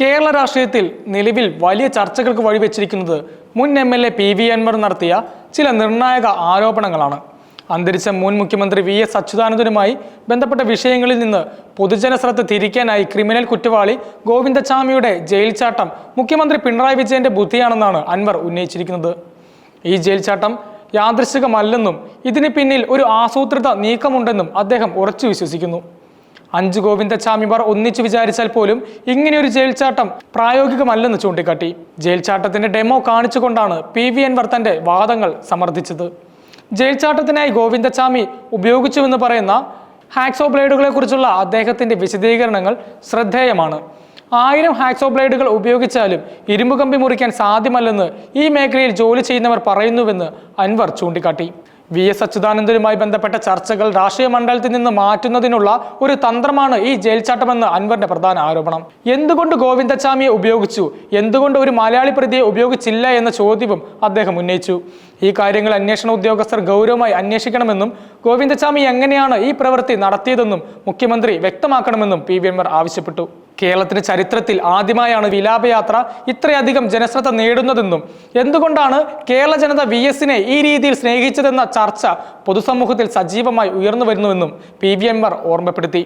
കേരള രാഷ്ട്രീയത്തിൽ നിലവിൽ വലിയ ചർച്ചകൾക്ക് വഴിവെച്ചിരിക്കുന്നത് മുൻ M L A P V Anvar നടത്തിയ ചില നിർണായക ആരോപണങ്ങളാണ്. അന്തരിച്ച മുൻ മുഖ്യമന്ത്രി വി എസ് അച്യുതാനന്ദനുമായി ബന്ധപ്പെട്ട വിഷയങ്ങളിൽ നിന്ന് പൊതുജന ശ്രദ്ധ തിരിക്കാനായി ക്രിമിനൽ കുറ്റവാളി ഗോവിന്ദചാമിയുടെ ജയിൽ ചാട്ടം മുഖ്യമന്ത്രി പിണറായി വിജയന്റെ ബുദ്ധിയാണെന്നാണ് അൻവർ ഉന്നയിച്ചിരിക്കുന്നത്. ഈ ജയിൽ ചാട്ടം യാദൃശികമല്ലെന്നും ഇതിന് പിന്നിൽ ഒരു ആസൂത്രിത നീക്കമുണ്ടെന്നും അദ്ദേഹം ഉറച്ചു വിശ്വസിക്കുന്നു. അഞ്ച് ഗോവിന്ദച്ചാമിമാർ ഒന്നിച്ചു വിചാരിച്ചാൽ പോലും ഇങ്ങനെയൊരു ഒരു ചാട്ടം പ്രായോഗികമല്ലെന്ന് ചൂണ്ടിക്കാട്ടി. ജയിൽച്ചാട്ടത്തിന്റെ ഡെമോ കാണിച്ചുകൊണ്ടാണ് പി വി അൻവർ തന്റെ വാദങ്ങൾ സമർത്ഥിച്ചത്. ജയിൽച്ചാട്ടത്തിനായി ഗോവിന്ദച്ചാമി ഉപയോഗിച്ചുവെന്ന് പറയുന്ന ഹാക്സോ ബ്ലേഡുകളെ കുറിച്ചുള്ള അദ്ദേഹത്തിന്റെ വിശദീകരണങ്ങൾ ശ്രദ്ധേയമാണ്. ആയിരം ഹാക്സോ ബ്ലേഡുകൾ ഉപയോഗിച്ചാലും ഇരുമ്പ് കമ്പി മുറിക്കാൻ സാധ്യമല്ലെന്ന് ഈ മേഖലയിൽ ജോലി ചെയ്യുന്നവർ പറയുന്നുവെന്ന് അൻവർ ചൂണ്ടിക്കാട്ടി. വി എസ് അച്യുതാനന്ദനുമായി ബന്ധപ്പെട്ട ചർച്ചകൾ രാഷ്ട്രീയ മണ്ഡലത്തിൽ നിന്ന് മാറ്റുന്നതിനുള്ള ഒരു തന്ത്രമാണ് ഈ ജയിൽ ചാട്ടമെന്ന് അൻവറിന്റെ പ്രധാന ആരോപണം. എന്തുകൊണ്ട് ഗോവിന്ദച്ചാമിയെ ഉപയോഗിച്ചു? എന്തുകൊണ്ട് ഒരു മലയാളി പ്രതിയെ ഉപയോഗിച്ചില്ല എന്ന ചോദ്യവും അദ്ദേഹം ഉന്നയിച്ചു. ഈ കാര്യങ്ങൾ അന്വേഷണ ഉദ്യോഗസ്ഥർ ഗൗരവമായി അന്വേഷിക്കണമെന്നും ഗോവിന്ദച്ചാമി എങ്ങനെയാണ് ഈ പ്രവൃത്തി നടത്തിയതെന്നും മുഖ്യമന്ത്രി വ്യക്തമാക്കണമെന്നും പി വി എൻവർ ആവശ്യപ്പെട്ടു. കേരളത്തിന്റെ ചരിത്രത്തിൽ ആദ്യമായാണ് വിലാപയാത്ര ഇത്രയധികം ജനശ്രദ്ധ നേടുന്നതെന്നും എന്തുകൊണ്ടാണ് കേരള ജനത വി എസിനെ ഈ രീതിയിൽ സ്നേഹിച്ചതെന്ന ചർച്ച പൊതുസമൂഹത്തിൽ സജീവമായി ഉയർന്നു വരുന്നുവെന്നും പി വി എംആർ ഓർമ്മപ്പെടുത്തി.